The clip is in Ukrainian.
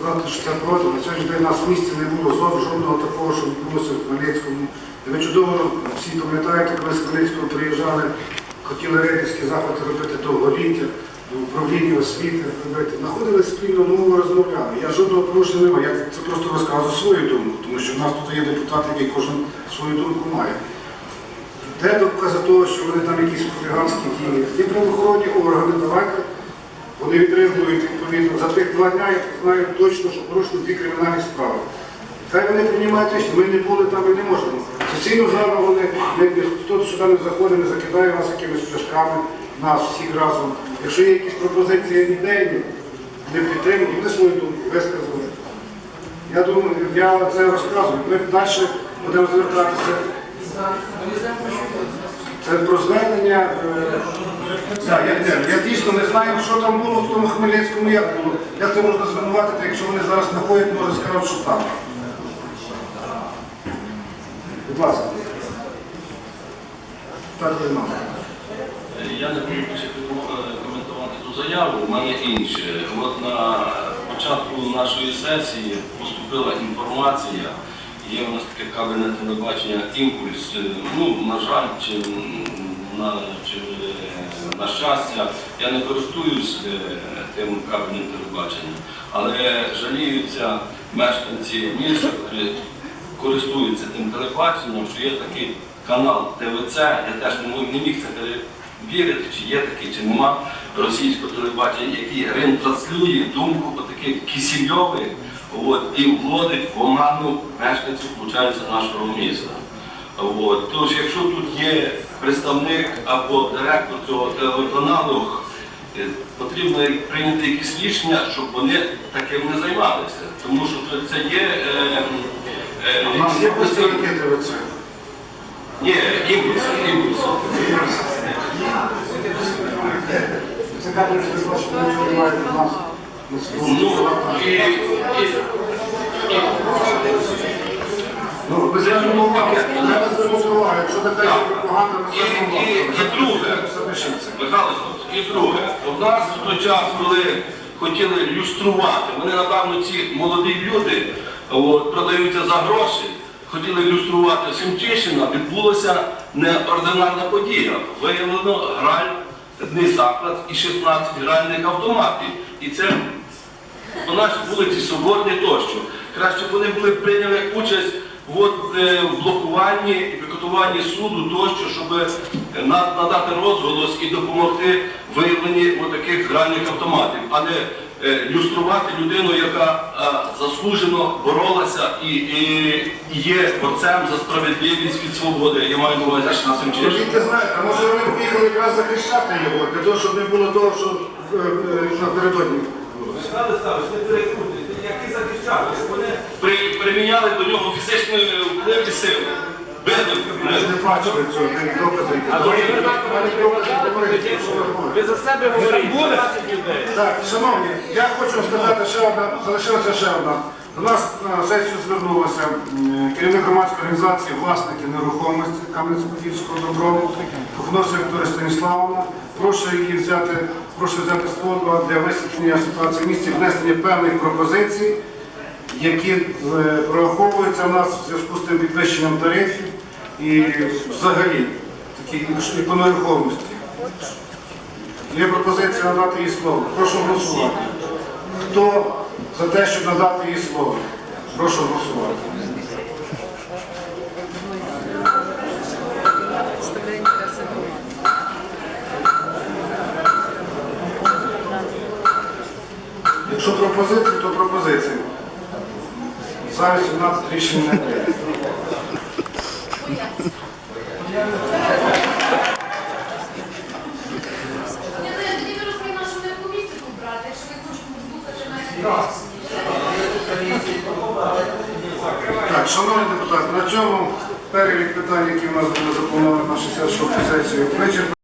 сказати, що це проти. На сьогодні день у нас в місті не було зовсім жодного такого, що відбулося в Хмельницькому. І ви чудово всі пам'ятаєте, коли з Хмельницького приїжджали, хотіли рейдерські заходи робити довголіття, в управлінні освіти робити. Знаходились спільно, мову розмовляли. Я жодного порушення не маю. Я це просто розказую свою думку, тому що в нас тут є депутат, який кожен свою думку має. Де докази того, що вони там якісь хуліганські дії? Ті правоохоронні органи, давайте вони відреагують відповідно. За тих два дня я знаю точно, що порушили дві кримінальні справи. Хай вони приймають рішення, ми не були там і не можемо. Сесійну залу вони, хто сюди не заходить, не закидає нас якимись пляшками, нас всіх разом. Якщо є якісь пропозиції ідейні, не підтримують, вони свою думку висказали. Я думаю, я це розказую. Ми далі будемо звертатися. Це про звернення. е, я, я, я дійсно не знаю, що там було в тому Хмельницькому, як було. Як це можна звинуватити, якщо вони зараз знаходять, може скажуть, що там. Будь ласка. Так. Я не буду коментувати ту заяву, у мене інше. От на початку нашої сесії поступила інформація, є у нас таке кабельне телебачення імпульс. Ну, на жаль, чи на, чи е, на щастя, я не користуюсь е, тим кабельним телебаченням, але жаліються мешканці міста, котрі користуються тим телебаченням, що є такий канал ТВЦ, я теж не міг це перевірити, чи є такий, чи нема російського телебачення, який ретранслює думку таких кисельових от, і вводить в оману мешканців, виходить, нашого міста. От. Тож, якщо тут є представник або директор цього телеканалу, е, потрібно прийняти якісь рішення, щоб вони таким не займалися. Тому що це- є. Е, е, У нас є представники ТВЦ. ні, імпульс, імпульс. Це кабельне телебачення, вони приймають від нас. Ну, ви треба звернути увагу, якщо така є пропаганда, І- і- друге. Михайло і друге, у нас в той час, коли хотіли люструвати, вони, напевно, ці молоді люди от, продаються за гроші, хотіли люструвати Семчишина, відбулася неординарна подія. Виявлено гральний заклад і 16 гральних автоматів. І це по нашій вулиці Соборній тощо. Краще б вони були прийняли участь от, е, в блокуванні і пікетуванні суду тощо, щоб е, на- надати розголос і допомогти виявленні таких гральних автоматів, а не е, люструвати людину, яка е, заслужено боролася і, і, є борцем за справедливість від свободи. Я маю на увазі на цим часом. Скажіть, знаєте, а може вони поїхали якраз захищати його, для того, щоб не було того, що е, е, напередодні не які захищали, вони При, приміняли до нього фізичної вплив сили. силу. Ж не бачили цього, ви не Вони докази говорять, ви за себе говорите, Так, шановні, я хочу сказати ще одна, залишилася ще одна. До нас на сесію звернулася керівник громадської організації власники нерухомості Кам'янець-Подільського добробуту, Кухносик Вікторія Станіславовна. Прошу її взяти, прошу взяти слово для висвітлення ситуації в місті, внесення певних пропозицій, які е, прораховуються в нас в зв'язку з тим підвищенням тарифів і взагалі такі по нерухомості. Є пропозиція надати їй слово. Прошу голосувати. Хто за те, щоб надати їй слово? Прошу голосувати. Якщо пропозиції, то пропозиції. За 18 рішень не прийнято. Я знаю, тоді ви розповіли, що не в комісію брати, якщо ви хочете слухати наші Так, шановні депутати, на цьому перелік питань, які в нас були заплановані на 66 сесію, вичерпані.